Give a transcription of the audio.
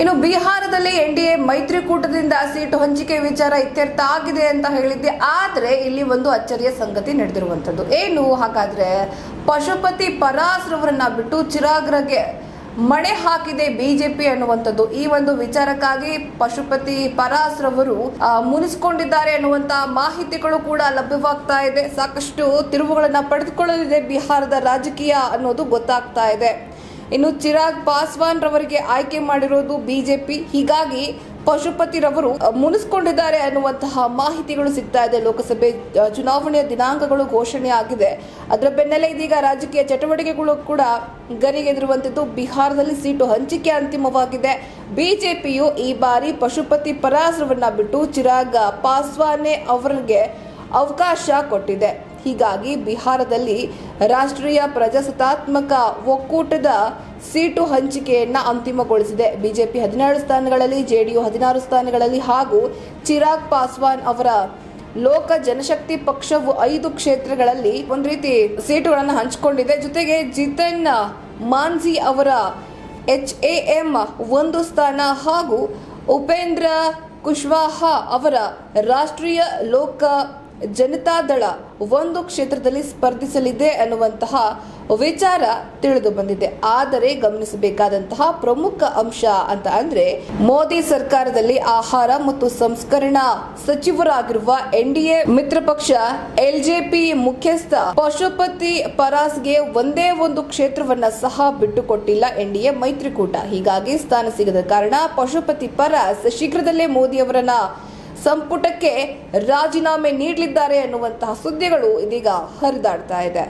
ಇನ್ನು ಬಿಹಾರದಲ್ಲಿ N D A ಮೈತ್ರಿಕೂಟದಿಂದ ಸೀಟು ಹಂಚಿಕೆ ವಿಚಾರ ಇತ್ಯರ್ಥ ಆಗಿದೆ ಅಂತ ಹೇಳಿದ್ದೆ. ಆದರೆ ಇಲ್ಲಿ ಒಂದು ಅಚ್ಚರಿಯ ಸಂಗತಿ ನಡೆದಿರುವಂಥದ್ದು. ಏನು? ಹಾಗಾದ್ರೆ ಪಶುಪತಿ ಪರಾಸ್ರವರನ್ನ ಬಿಟ್ಟು ಚಿರಾಗ್ರಗೆ ಮಣೆ ಹಾಕಿದೆ ಬಿಜೆಪಿ ಅನ್ನುವಂಥದ್ದು. ಈ ಒಂದು ವಿಚಾರಕ್ಕಾಗಿ ಪಶುಪತಿ ಪರಾಸ್ರವರು ಮುನಿಸ್ಕೊಂಡಿದ್ದಾರೆ ಅನ್ನುವಂತ ಮಾಹಿತಿಗಳು ಕೂಡ ಲಭ್ಯವಾಗ್ತಾ ಇದೆ. ಸಾಕಷ್ಟು ತಿರುವುಗಳನ್ನ ಪಡೆದುಕೊಳ್ಳಲಿದೆ ಬಿಹಾರದ ರಾಜಕೀಯ ಅನ್ನೋದು ಗೊತ್ತಾಗ್ತಾ ಇದೆ. ಇನ್ನು ಚಿರಾಗ್ ಪಾಸ್ವಾನ್ ರವರಿಗೆ ಆಯ್ಕೆ ಮಾಡಿರೋದು ಬಿಜೆಪಿ. ಹೀಗಾಗಿ ಪಶುಪತಿ ರವರು ಮುನಿಸ್ಕೊಂಡಿದ್ದಾರೆ ಅನ್ನುವಂತಹ ಮಾಹಿತಿಗಳು ಸಿಗ್ತಾ ಇದೆ. ಲೋಕಸಭೆ ಚುನಾವಣೆಯ ದಿನಾಂಕಗಳು ಘೋಷಣೆ ಆಗಿದೆ. ಅದರ ಬೆನ್ನಲ್ಲೇ ಇದೀಗ ರಾಜಕೀಯ ಚಟುವಟಿಕೆಗಳು ಕೂಡ ಗರಿಗೆದಿರುವಂಥದ್ದು ಬಿಹಾರದಲ್ಲಿ ಸೀಟು ಹಂಚಿಕೆ ಅಂತಿಮವಾಗಿದೆ. ಬಿಜೆಪಿಯು ಈ ಬಾರಿ ಪಶುಪತಿ ಪರಾಸ್ರವನ್ನ ಬಿಟ್ಟು ಚಿರಾಗ್ ಪಾಸ್ವಾನೆ ಅವರಿಗೆ ಅವಕಾಶ ಕೊಟ್ಟಿದೆ. ಹೀಗಾಗಿ ಬಿಹಾರದಲ್ಲಿ ರಾಷ್ಟ್ರೀಯ ಪ್ರಜಾಸತ್ತಾತ್ಮಕ ಒಕ್ಕೂಟದ ಸೀಟು ಹಂಚಿಕೆಯನ್ನ ಅಂತಿಮಗೊಳಿಸಿದೆ. ಬಿಜೆಪಿ ಹದಿನೇಳು ಸ್ಥಾನಗಳಲ್ಲಿ, ಜೆಡಿಯು ಹದಿನಾರು ಸ್ಥಾನಗಳಲ್ಲಿ ಹಾಗೂ ಚಿರಾಗ್ ಪಾಸ್ವಾನ್ ಅವರ ಲೋಕ ಜನಶಕ್ತಿ ಪಕ್ಷವು ಐದು ಕ್ಷೇತ್ರಗಳಲ್ಲಿ ಒಂದು ರೀತಿ ಸೀಟುಗಳನ್ನು ಹಂಚಿಕೊಂಡಿದೆ. ಜೊತೆಗೆ ಜಿತನ್ ಮಾನ್ಸಿ ಅವರ ಎಚ್ ಎ ಎಂ ಒಂದು ಸ್ಥಾನ ಹಾಗೂ ಉಪೇಂದ್ರ ಕುಶ್ವಾಹಾ ಅವರ ರಾಷ್ಟ್ರೀಯ ಲೋಕ ಜನತಾದಳ ಒಂದು ಕ್ಷೇತ್ರದಲ್ಲಿ ಸ್ಪರ್ಧಿಸಲಿದೆ ಅನ್ನುವಂತಹ ವಿಚಾರ ತಿಳಿದು ಬಂದಿದೆ. ಆದರೆ ಗಮನಿಸಬೇಕಾದಂತಹ ಪ್ರಮುಖ ಅಂಶ ಅಂತ ಅಂದ್ರೆ ಮೋದಿ ಸರ್ಕಾರದಲ್ಲಿ ಆಹಾರ ಮತ್ತು ಸಂಸ್ಕರಣಾ ಸಚಿವರಾಗಿರುವ ಎನ್ ಡಿ ಎ ಮಿತ್ರ ಪಕ್ಷ ಎಲ್ಜೆಪಿ ಮುಖ್ಯಸ್ಥ ಪಶುಪತಿ ಪರಾಸ್ಗೆ ಒಂದೇ ಒಂದು ಕ್ಷೇತ್ರವನ್ನ ಸಹ ಬಿಟ್ಟುಕೊಟ್ಟಿಲ್ಲ ಎನ್ ಡಿ ಎ ಮೈತ್ರಿಕೂಟ. ಹೀಗಾಗಿ ಸ್ಥಾನ ಸಿಗದ ಕಾರಣ ಪಶುಪತಿ ಪರಾಸ್ ಶೀಘ್ರದಲ್ಲೇ ಮೋದಿ ಅವರನ್ನ ಸಂಪುಟಕ್ಕೆ ರಾಜೀನಾಮೆ ನೀಡಲಿದ್ದಾರೆ ಅನ್ನುವಂತಹ ಸುದ್ದಿಗಳು ಇದೀಗ ಹರಿದಾಡ್ತಾ ಇದೆ.